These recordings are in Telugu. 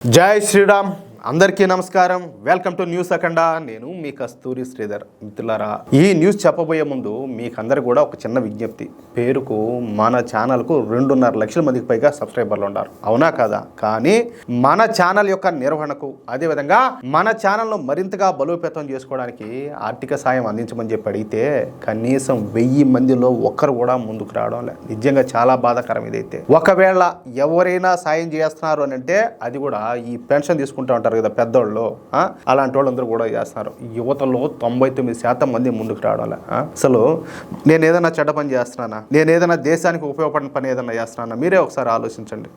జై శ్రీరామ్ అందరికీ నమస్కారం. వెల్కమ్ టు న్యూస్ అఖండ నేను మీ కస్తూరి శ్రీధర్. మిత్రులారా ఈ న్యూస్ చెప్పబోయే ముందు మీకందరు కూడా ఒక చిన్న విజ్ఞప్తి. పేరుకు మన ఛానల్కు రెండున్నర లక్షల మందికి పైగా సబ్స్క్రైబర్లు ఉన్నారు. అవునా కాదా? కానీ మన ఛానల్ యొక్క నిర్వహణకు అదేవిధంగా మన ఛానల్ను మరింతగా బలోపేతం చేసుకోవడానికి ఆర్థిక సాయం అందించమని చెప్పి అడిగితే కనీసం వెయ్యి మందిలో ఒక్కరు కూడా ముందుకు రావడం లేదు. నిజంగా చాలా బాధాకరం ఇదైతే. ఒకవేళ ఎవరైనా సాయం చేస్తున్నారు అని అంటే అది కూడా ఈ పెన్షన్ తీసుకుంటా ఉంటారు. కదా పెద్దోళ్ళు అలాంటి వాళ్ళందరూ కూడా చేస్తున్నారు యువతలో తొంభై తొమ్మిది శాతం మంది ముందుకు రావడం అసలు నేను ఏదైనా చెడ్డ పని చేస్తున్నానా? నేను ఏదైనా దేశానికి ఉపయోగపడిన పని ఏదైనా చేస్తున్నానా? మీరే ఒకసారి ఆలోచించండి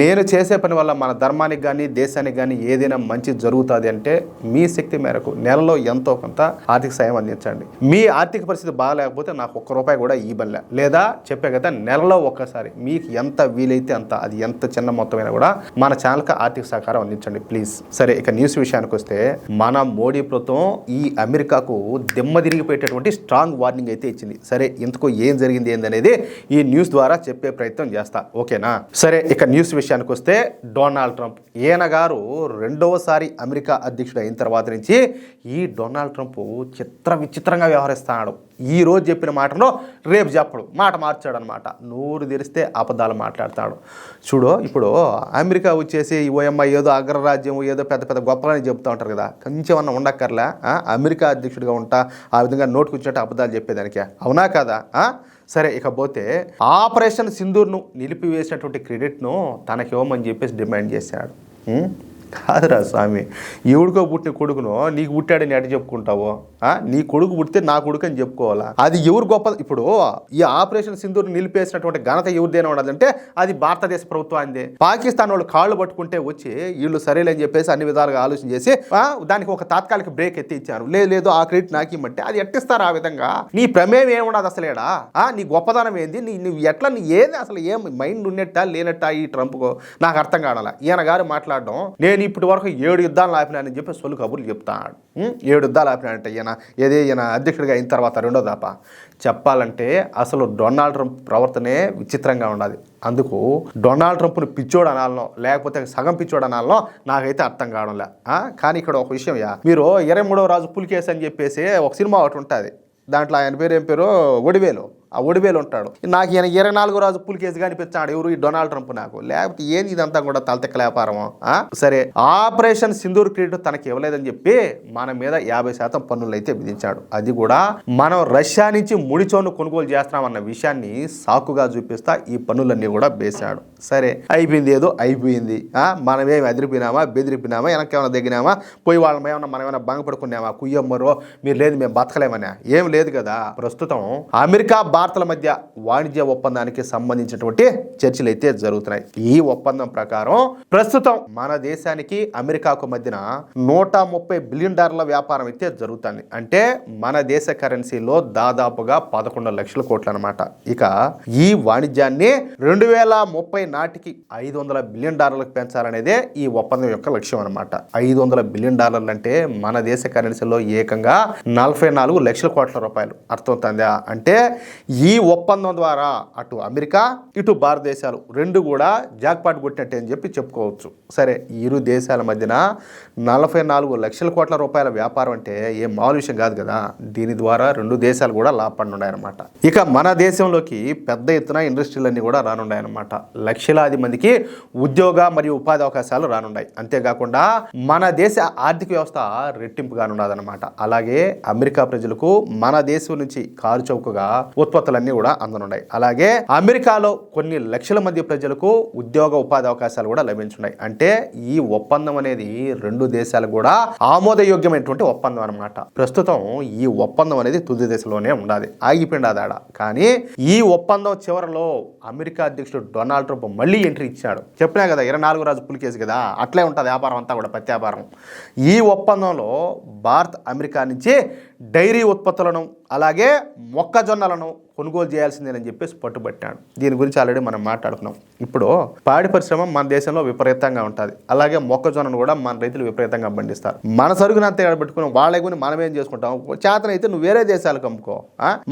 నేను చేసే పని వల్ల మన ధర్మానికి కానీ దేశానికి కానీ ఏదైనా మంచి జరుగుతుంది అంటే మీ శక్తి మేరకు నెలలో ఎంతో కొంత ఆర్థిక సాయం అందించండి. మీ ఆర్థిక పరిస్థితి బాగాలేకపోతే నాకు ఒక్క రూపాయి కూడా ఇవ్వలే లేదా చెప్పే కదా నెలలో ఒక్కసారి మీకు ఎంత వీలైతే అంత అది ఎంత చిన్న మొత్తమైనా కూడా మన ఛానల్కి ఆర్థిక సహకారం అందించండి ప్లీజ్. సరే ఇక న్యూస్ విషయానికి వస్తే మన మోడీ ప్రభుత్వం ఈ అమెరికాకు దిమ్మ తిరిగిపోయేటటువంటి స్ట్రాంగ్ వార్నింగ్ అయితే ఇచ్చింది. సరే ఇంతకు ఏం జరిగింది ఏందనేది ఈ న్యూస్ ద్వారా చెప్పే ప్రయత్నం చేస్తా. ఓకేనా? సరే ఇక న్యూస్ విషయానికి వస్తే డొనాల్డ్ ట్రంప్ ఈయన గారు రెండవసారి అమెరికా అధ్యక్షుడు అయిన తర్వాత నుంచి ఈ డొనాల్డ్ ట్రంప్ చిత్ర విచిత్రంగా వ్యవహరిస్తున్నాడు. ఈ రోజు చెప్పిన మాటను రేపు చెప్పడు. మాట మార్చాడు అనమాట నోరు తెరిస్తే అబద్ధాలు మాట్లాడతాడు. చూడు ఇప్పుడు అమెరికా వచ్చేసి ఓఎంఐ ఏదో అగ్రరాజ్యం ఏదో పెద్ద పెద్ద గొప్పలని చెప్తూ ఉంటారు కదా. కొంచెం అన్న ఉండక్కర్లే అమెరికా అధ్యక్షుడిగా ఉంటా ఆ విధంగా నోటుకు వచ్చినట్టు అబద్ధాలు చెప్పేదానికి. అవునా కదా? సరే ఇకపోతే ఆపరేషన్ సింధూర్ను నిలిపివేసినటువంటి క్రెడిట్ను తనకివ్వమని చెప్పేసి డిమాండ్ చేశాడు. కాదురా స్వామి ఎవడికో పుట్టిన కొడుకును నీకు పుట్టాడని అటు చెప్పుకుంటావు? నీ కొడుకు పుడితే నా కొడుకు అని చెప్పుకోవాలా? అది ఎవరు గొప్ప? ఇప్పుడు ఈ ఆపరేషన్ సింధూర్ నిలిపేసినటువంటి ఘనత ఎవరిదైనా ఉండదంటే అది భారతదేశ ప్రభుత్వాన్ని పాకిస్తాన్ వాళ్ళు కాళ్ళు పట్టుకుంటే వచ్చి వీళ్ళు సరేలే అని చెప్పేసి అన్ని విధాలుగా ఆలోచన చేసి ఆ, దానికి ఒక తాత్కాలిక బ్రేక్ ఎత్తి ఇచ్చారు లేదు లేదు ఆ క్రెడిట్ నాకు ఇమ్మంటే అది ఎట్టిస్తారు ఆ విధంగా? నీ ప్రమేయం ఏముండదు అసలేడా నీ గొప్పదనం ఏంది? నీ నువ్వు ఎట్లా నీ ఏది అసలు ఏం మైండ్ ఉన్నట్టా లేనట్టా ఈ ట్రంప్కు? నాకు అర్థం కావాల? ఈయన గారు మాట్లాడడం నేను ఇప్పటి వరకు ఏడు యుద్ధాలు ఆపినానని చెప్పి సొలు కబుర్లు చెప్తాడు. ఏడు యుద్ధాలు ఆపినాడంటే ఈయన. ఏదే ఈయన అధ్యక్షుడిగా అయిన తర్వాత రెండో దాప చెప్పాలంటే అసలు డొనాల్డ్ ట్రంప్ ప్రవర్తనే విచిత్రంగా ఉన్నది అందుకు డొనాల్డ్ ట్రంప్ను పిచ్చోడు అనాలనో లేకపోతే సగం పిచ్చోడు అనాలనో నాకైతే అర్థం కావడంలే. కానీ ఇక్కడ ఒక విషయం యా. మీరు ఇరవై మూడవ రాజు పులికేసి అని చెప్పేసి ఒక సినిమా ఒకటి ఉంటుంది. దాంట్లో ఆయన పేరు ఏం పేరు? ఒడివేలు. ఆ ఒడివేలు ఉంటాడు. నాకు ఈయన ఇరవై నాలుగో పుల్ పులికేసి కనిపించాడు. ఎవరు ఈ డొనాల్డ్ ట్రంప్ నాకు? లేకపోతే ఏంది ఇదంతా కూడా తలతెక్క వ్యాపారము? సరే ఆపరేషన్ సింధూర్ క్రెడిట్ తనకి ఇవ్వలేదని చెప్పి మన మీద యాభై శాతం పన్నులు అయితే విధించాడు. అది కూడా మనం రష్యా నుంచి ముడిచోను కొనుగోలు చేస్తున్నామన్న విషయాన్ని సాకుగా చూపిస్తా ఈ పన్నులన్నీ కూడా వేశాడు. సరే అయిపోయింది ఏదో అయిపోయింది. ఆ? మనమేమి అదిరిపోయినామా బెదిరిపోయినామా వెనకేమైనా దగ్గినామా పోయి వాళ్ళ ఏమైనా మనం ఏమైనా బంగపడుకున్నామా కుయ్యమ్మరో మీరు లేదు మేము బతకలేమనే. ఏం లేదు కదా. ప్రస్తుతం అమెరికా భారతల మధ్య వాణిజ్య ఒప్పందానికి సంబంధించినటువంటి చర్చలు అయితే జరుగుతున్నాయి. ఈ ఒప్పందం ప్రకారం ప్రస్తుతం మన దేశానికి అమెరికాకు మధ్యన నూట ముప్పై బిలియన్ డాలర్ల వ్యాపారం అయితే జరుగుతుంది. అంటే మన దేశ కరెన్సీలో దాదాపుగా పదకొండు లక్షల కోట్లు అనమాట ఇక ఈ వాణిజ్యాన్ని రెండు వేల ముప్పై నాటికి ఐదు వందల బిలియన్ డాలర్లకు పెంచాలనేదే ఈ ఒప్పందం యొక్క లక్ష్యం అనమాట ఐదు వందల బిలియన్ డాలర్లు అంటే మన దేశ కరెన్సీలో ఏకంగా నలభై నాలుగు లక్షల కోట్ల రూపాయలు. అర్థమవుతుందా అంటే ఈ ఒప్పందం ద్వారా అటు అమెరికా ఇటు భారతదేశాలు రెండు కూడా జాక్పాట్ కొట్టినట్టే అని చెప్పి చెప్పుకోవచ్చు. సరే ఇరు దేశాల మధ్యన నలభై నాలుగు లక్షల కోట్ల రూపాయల వ్యాపారం అంటే ఏం మామూలు విషయం కాదు కదా. దీని ద్వారా రెండు దేశాలు కూడా లాభపడినాయన్నమాట ఇక మన దేశంలోకి పెద్ద ఎత్తున ఇండస్ట్రీలన్నీ కూడా రానున్నాయన్నమాట. లక్షలాది మందికి ఉద్యోగ మరియు ఉపాధి అవకాశాలు రానున్నాయి. అంతేకాకుండా మన దేశ ఆర్థిక వ్యవస్థ రెట్టింపు కానున్నదన్నమాట. అలాగే అమెరికా ప్రజలకు మన దేశం నుంచి కారు చౌకగా ఉత్పత్తులన్నీ కూడా అందనున్నాయి. అలాగే అమెరికాలో కొన్ని లక్షల మంది ప్రజలకు ఉద్యోగ ఉపాధి అవకాశాలు కూడా లభించున్నాయి. అంటే ఈ ఒప్పందం అనేది రెండు దేశాలు కూడా ఆమోదయోగ్యమైనటువంటి ఒప్పందం అనమాట ప్రస్తుతం ఈ ఒప్పందం అనేది తుది దశలోనే ఉండాలి. ఆగిపోయింది కానీ ఈ ఒప్పందం చివరిలో అమెరికా అధ్యక్షుడు డొనాల్డ్ ట్రంప్ మళ్ళీ ఎంట్రీ ఇచ్చాడు. చెప్పినా కదా ఇరవై నాలుగు రాజు పులికేసి కదా అట్లే ఉంటుంది వ్యాపారం అంతా కూడా పత్తి వ్యాపారం. ఈ ఒప్పందంలో భారత్ అమెరికా నుంచి డైరీ ఉత్పత్తులను అలాగే మొక్కజొన్నలను కొనుగోలు చేయాల్సిందేనని చెప్పేసి పట్టుబట్టాడు. దీని గురించి ఆల్రెడీ మనం మాట్లాడుకున్నాం. ఇప్పుడు పాడి పరిశ్రమ మన దేశంలో విపరీతంగా ఉంటుంది. అలాగే మొక్కజొన్నను కూడా మన రైతులు విపరీతంగా పండిస్తారు. మన సరుకుని అంతే పెట్టుకుని వాళ్ళే కొని మనం ఏం చేసుకుంటాం చేతనైతే నువ్వు వేరే దేశాలకు అమ్ముకో.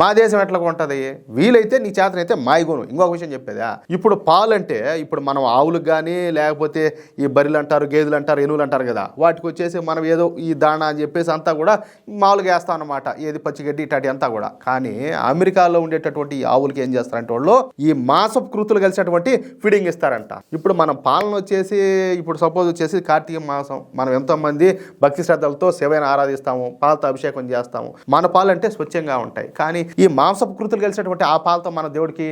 మా దేశం ఎట్లా ఉంటుంది వీలైతే నీ చేతనైతే మాయగోను ఇంకొక విషయం చెప్పేదా? ఇప్పుడు పాలు అంటే ఇప్పుడు మనం ఆవులకు కానీ లేకపోతే ఈ బర్రెలు అంటారు గేదెలు అంటారు ఎనువులు అంటారు కదా వాటికి వచ్చేసి మనం ఏదో ఈ దాణ అని చెప్పేసి అంతా కూడా మామూలుగా వేస్తాం అన్నమాట. ఏది పచ్చిగడ్డి ఇటాటి అంతా కూడా. కానీ అమెరికాలో ఉండే ఉండేటటువంటి ఆవులకి ఏం చేస్తారంటే వాళ్ళు ఈ మాసపు కృతులు కలిసినటువంటి ఫీడింగ్ ఇస్తారంట. ఇప్పుడు మనం పాలన వచ్చేసి ఇప్పుడు సపోజ్ వచ్చేసి కార్తీక మాసం మనం ఎంతోమంది భక్తి శ్రద్ధలతో శివైన ఆరాధిస్తాము పాలతో అభిషేకం చేస్తాము. మన పాలు అంటే స్వచ్ఛంగా ఉంటాయి. కానీ ఈ మాంసపు కృతులు కలిసినటువంటి ఆ పాలతో మన దేవుడికి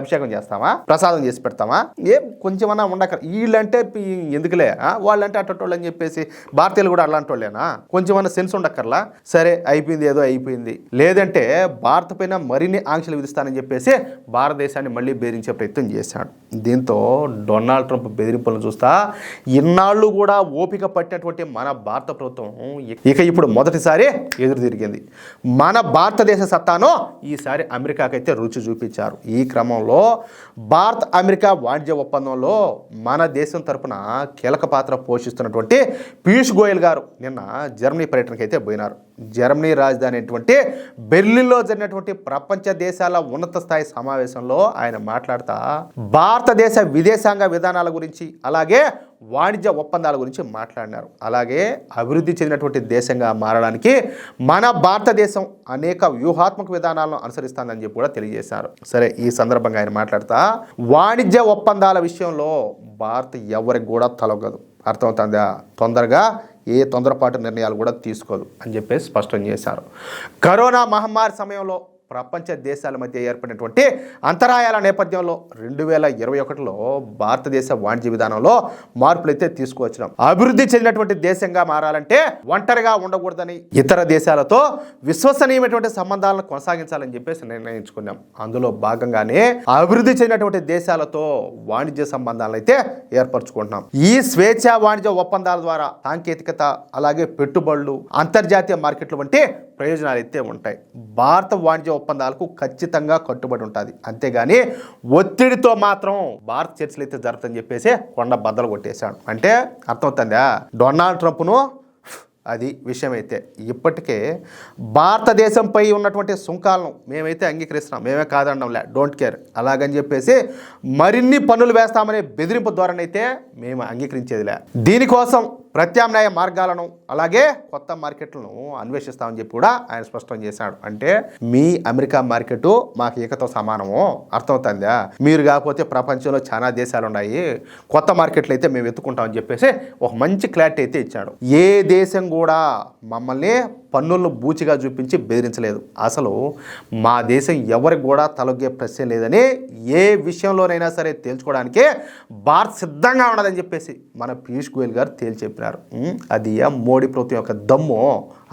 అభిషేకం చేస్తామా? ప్రసాదం చేసి పెడతామా? ఏం కొంచెమన్నా ఉండక వీళ్ళంటే ఎందుకులే? వాళ్ళంటే అట్టటోళ్ళు అని చెప్పేసి భారతీయులు కూడా అలాంటి వాళ్ళేనా కొంచెమన్నా సెన్స్ ఉండక్కర్లా? సరే అయిపోయింది ఏదో అయిపోయింది. లేదంటే భారత పైన మరిన్ని ఆంక్షలు విధిస్తానని చెప్పేసి భారతదేశాన్ని మళ్ళీ బెదిరించే ప్రయత్నం చేశాడు. దీంతో డొనాల్డ్ ట్రంప్ బెదిరింపులను చూస్తా ఇన్నాళ్ళు కూడా ఓపిక పట్టినటువంటి మన భారత ప్రభుత్వం ఇక ఇప్పుడు మొదటిసారి ఎదురు తిరిగింది. మన భారతదేశ సత్తాను ఈసారి అమెరికాకైతే రుచి చూపించారు. ఈ క్రమంలో భారత్ అమెరికా వాణిజ్య ఒప్పందంలో మన దేశం తరపున కీలక పాత్ర పోషిస్తున్నటువంటి పీయూష్ గోయల్ గారు నిన్న జర్మనీ పర్యటనకైతే పోయినారు. జర్మనీ రాజధాని అయినటువంటి బెర్లిన్లో జరిగినటువంటి ప్రపంచ దేశాల ఉన్నత స్థాయి సమావేశంలో ఆయన మాట్లాడుతా భారతదేశ విదేశాంగ విధానాల గురించి అలాగే వాణిజ్య ఒప్పందాల గురించి మాట్లాడినారు. అలాగే అభివృద్ధి చెందినటువంటి దేశంగా మారడానికి మన భారతదేశం అనేక వ్యూహాత్మక విధానాలను అనుసరిస్తుందని చెప్పి కూడా తెలియజేశారు. సరే ఈ సందర్భంగా ఆయన మాట్లాడుతా వాణిజ్య ఒప్పందాల విషయంలో భారత్ ఎవరికి కూడా తలగదు అర్థమవుతుందా? తొందరగా ఏ తొందరపాటు నిర్ణయాలు కూడా తీసుకోదు అని చెప్పేసి స్పష్టం చేశారు. కరోనా మహమ్మారి సమయంలో ప్రపంచ దేశాల మధ్య ఏర్పడినటువంటి అంతరాయాల నేపథ్యంలో రెండు వేల ఇరవై ఒకటిలో భారతదేశ వాణిజ్య విధానంలో మార్పులు అయితే తీసుకువచ్చినాం. అభివృద్ధి చెందినటువంటి దేశంగా మారాలంటే ఒంటరిగా ఉండకూడదని ఇతర దేశాలతో విశ్వసనీయమైనటువంటి సంబంధాలను కొనసాగించాలని చెప్పేసి నిర్ణయించుకున్నాం. అందులో భాగంగానే అభివృద్ధి చెందినటువంటి దేశాలతో వాణిజ్య సంబంధాలను అయితే ఏర్పరచుకుంటున్నాం. ఈ స్వేచ్ఛ వాణిజ్య ఒప్పందాల ద్వారా సాంకేతికత అలాగే పెట్టుబడులు అంతర్జాతీయ మార్కెట్లు వంటి ప్రయోజనాలు అయితే ఉంటాయి. భారత వాణిజ్య ఒప్పందాలకు ఖచ్చితంగా కట్టుబడి ఉంటుంది. అంతేగాని ఒత్తిడితో మాత్రం భారత చర్చలు అయితే జరుగుతుందని చెప్పేసి కొండ బద్దలు కొట్టేశాడు. అంటే అర్థమవుతుందా? డొనాల్డ్ ట్రంప్ను అది విషయం అయితే ఇప్పటికే భారతదేశంపై ఉన్నటువంటి సుంకాలను మేమైతే అంగీకరిస్తున్నాం. మేమే కాదనడంలే డోంట్ కేర్. అలాగని చెప్పేసి మరిన్ని పనులు వేస్తామనే బెదిరింపు ద్వారానైతే మేము అంగీకరించేదిలే. దీనికోసం ప్రత్యామ్నాయ మార్గాలను అలాగే కొత్త మార్కెట్లను అన్వేషిస్తామని చెప్పి కూడా ఆయన స్పష్టం చేశాడు. అంటే మీ అమెరికా మార్కెట్ మాకు ఏకతో సమానము అర్థమవుతుందా? మీరు కాకపోతే ప్రపంచంలో చాలా దేశాలు ఉన్నాయి కొత్త మార్కెట్లు అయితే మేము ఎత్తుకుంటామని చెప్పేసి ఒక మంచి క్లారిటీ అయితే ఇచ్చాడు. ఏ దేశం కూడా మమ్మల్ని పన్నులను బూచిగా చూపించి బెదిరించలేదు. అసలు మా దేశం ఎవరికి కూడా తలొగ్గే ప్రశ్న లేదని ఏ విషయంలోనైనా సరే తేల్చుకోవడానికి భారత్ సిద్ధంగా ఉన్నదని చెప్పేసి మన పీయూష్ గోయల్ గారు తేల్చి చెప్పినారు అది మోడీ ప్రభుత్వం యొక్క దమ్ము?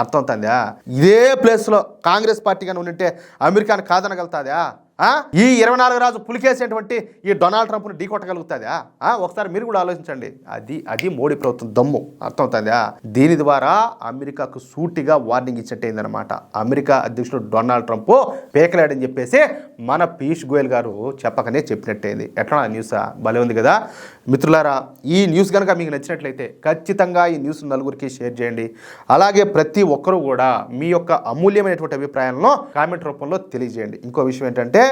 అర్థమవుతుందా ఇదే ప్లేస్లో కాంగ్రెస్ పార్టీ కానీ ఉండింటే అమెరికాను కాదనగలుగుతుందా? ఈ ఇరవై నాలుగు రాజు పులికేసేటువంటి ఈ డొనాల్డ్ ట్రంప్ను ఢీకొట్టగలుగుతుందా ఒకసారి మీరు కూడా ఆలోచించండి. అది అది మోడీ ప్రభుత్వం దమ్ము. అర్థమవుతుందా దీని ద్వారా అమెరికాకు సూటిగా వార్నింగ్ ఇచ్చినట్టయిందనమాట అమెరికా అధ్యక్షుడు డొనాల్డ్ ట్రంప్ పేకలాడని చెప్పేసి మన పీయూష్ గోయల్ గారు చెప్పకనే చెప్పినట్టయింది. ఎట్లా ఆ న్యూస్? భలే ఉంది కదా? మిత్రులారా ఈ న్యూస్ కనుక మీకు నచ్చినట్లయితే ఖచ్చితంగా ఈ న్యూస్ నలుగురికి షేర్ చేయండి. అలాగే ప్రతి ఒక్కరూ కూడా మీ యొక్క అమూల్యమైనటువంటి అభిప్రాయాలను కామెంట్ రూపంలో తెలియజేయండి. ఇంకో విషయం ఏంటంటే